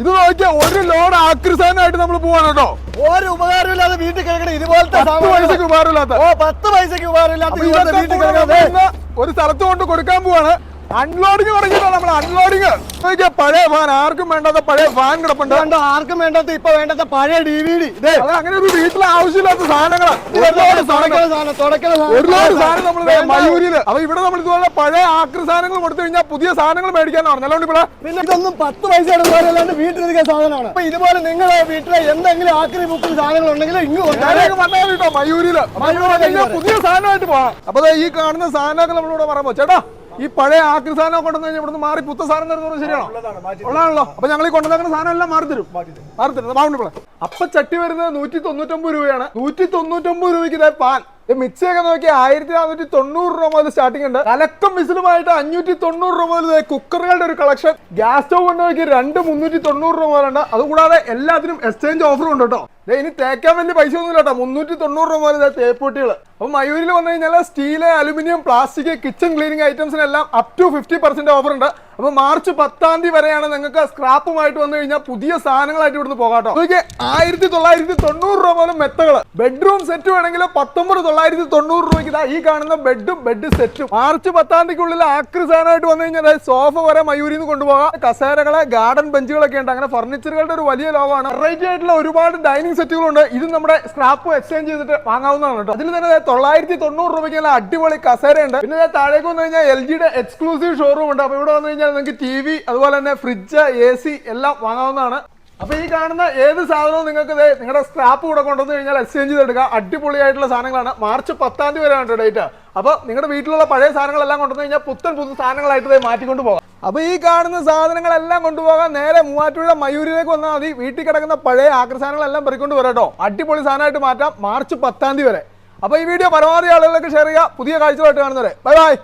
ഇത് നോക്കിയ ഒരു ലോഡ് ആക്രിസാനായിട്ട് നമ്മൾ പോവാണ് കേട്ടോ. ഒരു ഉപകാരമില്ലാതെ വീട്ടിൽ കിടക്കണ ഇതുപോലത്തെ. പൈസക്ക് ഉപകാരമില്ലാത്ത. ഓ പത്ത് പൈസക്ക് ഉപകാരമില്ലാത്ത ഒരു സ്ഥലത്ത് കൊണ്ട് കൊടുക്കാൻ പോവാണ്. അൺലോഡിങ് തുടങ്ങിയിട്ടാണ് നമ്മൾ അൺലോഡിങ് പഴയ ഫാൻ ആർക്കും വേണ്ടാത്ത പഴയ ഫാൻ കിടപ്പുണ്ട്. കണ്ടോ ആർക്കും വേണ്ടാത്ത ഇപ്പൊ വേണ്ടാത്ത പഴയ ഡി വി ഡി അങ്ങനെ ഒരു വീട്ടിലെ ആവശ്യമില്ലാത്ത സാധനങ്ങളാണ് ഒരുപാട് സാധനങ്ങൾ സാധനം. നമ്മൾ അപ്പൊ ഇവിടെ നമ്മൾ ഇതുപോലെ പഴയ ആക്രി സാധനങ്ങൾ കൊടുത്തു കഴിഞ്ഞാൽ പുതിയ സാധനങ്ങൾ മേടിക്കാൻ പറഞ്ഞല്ലോ ഇവിടെ പിന്നെ ഇതൊന്നും പത്ത് പൈസ ഇടുന്നവരല്ലാണ്ട് വീട്ടിലിരിക്കുന്ന സാധനമാണ്. അപ്പൊ ഇതുപോലെ നിങ്ങളെ വീട്ടിലെ എന്തെങ്കിലും ആക്രി ബുക്കിൽ സാധനങ്ങൾ ഉണ്ടെങ്കിൽ ഇങ്ങ് കൊണ്ടുവരാം. ഞാനൊക്കെ പറഞ്ഞാൽ കേട്ടോ മയൂരിൽ മയൂരിൽ പുതിയ സാധനമായിട്ട് പോവാം. അപ്പൊ ഈ കാണുന്ന സാധനമൊക്കെ നമ്മളിവിടെ പറയുമ്പോ ചേട്ടാ ഈ പഴയ ആക്രി സാധനം കൊണ്ടുവന്ന് കഴിഞ്ഞാൽ ഇവിടുന്ന് മാറി പുത്ത സാധനം തരുന്നത് ശരിയാണോ? ഉള്ളതാണല്ലോ. അപ്പൊ ഞങ്ങൾ ഈ കൊണ്ടുവന്ന സാധനം എല്ലാം മാറി തരും. മാറി തരും. ബാവുണ്ട് അപ്പൊ ചട്ടി വരുന്നത് നൂറ്റി തൊണ്ണൂറ്റൊമ്പത് രൂപയാണ്. നൂറ്റി തൊണ്ണൂറ്റൊമ്പത് രൂപയ്ക്ക് ഇതേ പാൻ. മിക്സി ഒക്കെ നോക്കി ആയിരത്തി നാനൂറ്റി തൊണ്ണൂറ് രൂപ മുതൽ സ്റ്റാർട്ടിംഗ് ഉണ്ട്. കലക്കം മിസിലുമായിട്ട് അഞ്ഞൂറ്റി തൊണ്ണൂറ് രൂപ മുതൽ കുക്കറുകളുടെ ഒരു കളക്ഷൻ. ഗ്യാസ് സ്റ്റവ് കൊണ്ട് നോക്കി രണ്ട് മുന്നൂറ്റി തൊണ്ണൂറ് രൂപ മുതലുണ്ട്. അതുകൂടാതെ എല്ലാത്തിനും എക്സ്ചേഞ്ച് ഓഫറും ഉണ്ട് കേട്ടോ. ഇനി തേക്കാൻ വലിയ പൈസ ഒന്നും കേട്ടോ. മുന്നൂറ്റി തൊണ്ണൂറ് രൂപ മുതൽ തേപ്പൊട്ടികൾ അപ്പൊ മയൂരിൽ വന്നു കഴിഞ്ഞാൽ steel aluminium plastic kitchen cleaning ഐറ്റംസിനെല്ലാം up to fifty percent offer ഉണ്ട്. അപ്പൊ മാർച്ച് പത്താം തീയതി വരെയാണ് നിങ്ങൾക്ക് സ്ക്രാപ്പുമായിട്ട് വന്നു കഴിഞ്ഞാൽ പുതിയ സാധനങ്ങളായിട്ട് ഇവിടുന്ന് പോകാട്ടോ അതൊക്കെ ആയിരത്തി തൊള്ളായിരത്തി തൊണ്ണൂറ് രൂപ മുതൽ മെത്തകൾ ബെഡ്റൂം സെറ്റ് വേണമെങ്കിൽ പത്തൊമ്പത് തൊള്ളായിരത്തി തൊണ്ണൂറ് രൂപയ്ക്ക് ഇതാ ഈ കാണുന്ന ബെഡും ബെഡ് സെറ്റും മാർച്ച് പത്താം തീയതിക്കുള്ളിൽ ആക്രി സാധനമായിട്ട് വന്നു കഴിഞ്ഞാൽ സോഫ വരെ മയൂരിൽ നിന്ന് കൊണ്ടുപോകാം. കസേരകളെ ഗാർഡൻ ബെഞ്ചുകളൊക്കെ ഉണ്ട്. അങ്ങനെ ഫർണിച്ചറുകളുടെ ഒരു വലിയ ലോകമാണ്. വെറൈറ്റി ആയിട്ടുള്ള ഒരുപാട് ഡൈനിങ് സെറ്റുകളുണ്ട് ഇത് നമ്മുടെ സ്ക്രാപ്പ് എക്സ്ചേഞ്ച് ചെയ്തിട്ട് വാങ്ങാവുന്നതാണ് കേട്ടോ. അതിൽ തന്നെ തൊള്ളായിരത്തി തൊണ്ണൂറ് രൂപയ്ക്ക് നല്ല അടിപൊളി കസേരയുണ്ട്. പിന്നെ താഴേക്ക് വന്നു കഴിഞ്ഞാൽ എൽ ജിയുടെ എക്സ്ക്ലൂസീവ് ഷോറൂം ഉണ്ട്. അപ്പൊ ഇവിടെ വന്നു കഴിഞ്ഞാൽ നിങ്ങൾക്ക് ടി വി അതുപോലെ തന്നെ ഫ്രിഡ്ജ് എ സി എല്ലാം വാങ്ങാവുന്നതാണ്. അപ്പൊ ഈ കാണുന്ന ഏത് സാധനവും നിങ്ങൾക്ക് നിങ്ങളുടെ സ്ക്രാപ്പ് കൂടെ കൊണ്ടുവന്ന് കഴിഞ്ഞാൽ എക്സ്ചേഞ്ച് ചെയ്തെടുക്കുക അടിപൊളിയായിട്ടുള്ള സാധനങ്ങളാണ്. മാർച്ച് പത്താം തീയതി വരെയാണ് ഡേറ്റ് അപ്പൊ നിങ്ങളുടെ വീട്ടിലുള്ള പഴയ സാധനങ്ങളെല്ലാം കൊണ്ടുവന്ന് കഴിഞ്ഞാൽ പുത്തൻ പുതു സാധനങ്ങളായിട്ട് മാറ്റിക്കൊണ്ട് പോകാം. അപ്പൊ ഈ കാണുന്ന സാധനങ്ങളെല്ലാം കൊണ്ടുപോകാൻ നേരെ മൂവാറ്റുപുഴ മയൂരിലേക്ക് വന്നാൽ മതി. വീട്ടിൽ കിടക്കുന്ന പഴയ ആക്രസാധനങ്ങളെല്ലാം സാധനങ്ങളെല്ലാം പെറിക്കൊണ്ട് വരാട്ടോ അടിപൊളി സാധനമായിട്ട് മാറ്റാം. മാർച്ച് പത്താം തീയതി വരെ. അപ്പൊ ഈ വീഡിയോ പരമാവധി ആളുകളിലേക്ക് ഷെയർ ചെയ്യുക. പുതിയ കാഴ്ചകളായിട്ട് കാണുന്നവരെ. Bye bye